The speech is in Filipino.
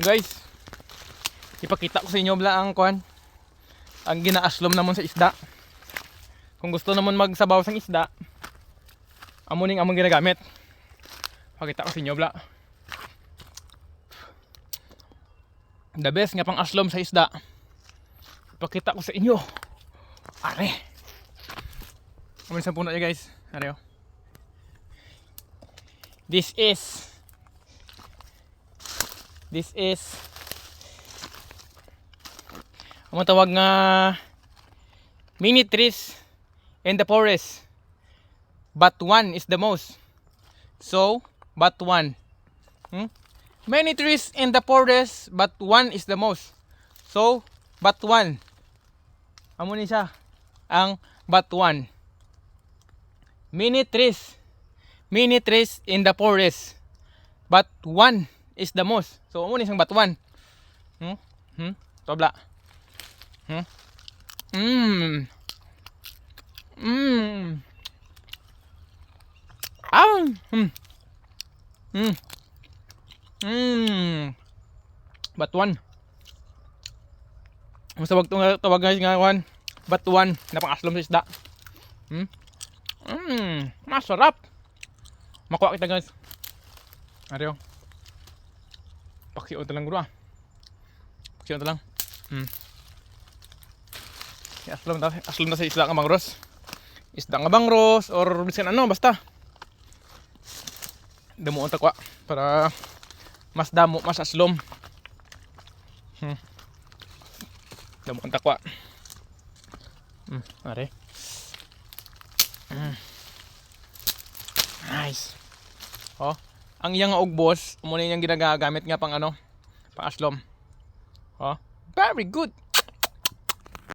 Guys, ipakita ko sa inyo bla ang kuan. Ang ginaaslom namon sa isda. Kung gusto namon magsabaw sang isda, amo ning among ginagamit. Pakita ko sa inyo bla. The best nga pang aslom sa isda. Ipakita ko sa inyo. Are. Kami sa puno guys. Are oh. This is This is ang tawag nga mini trees in the forest. But one is the most. So, but one. Hmm? Many trees in the forest, but one is the most. So, but one. Amo ni siya. Ang but one. Many trees. Many trees in the forest. But one is the most. So, amo ni one. Hmm? Hmm? Tobla. Hmm? Mmm. Mmm. Ah. Hmm. Hmm. Mmm. Batuan. Ang tawag tong tawag guys nga one. Batuan na pangaslom sa isda. Hmm. Mmm. Masarap. Makuha kita guys. Ariyo. Pakiyon ta lang guro ah. Pakiyon ta lang. Hmm. Aslom na, aslom na sa isda nga bangros. Isda nga bangros or bisan ano basta. Damo ta kwa para mas damo mas aslom. Hmm. Damo ang takwa. Hmm, are. Hmm. Nice. Oh, ang iyang ugbos, mo na yung ginagamit nga pang ano, pang aslom. Oh, very good.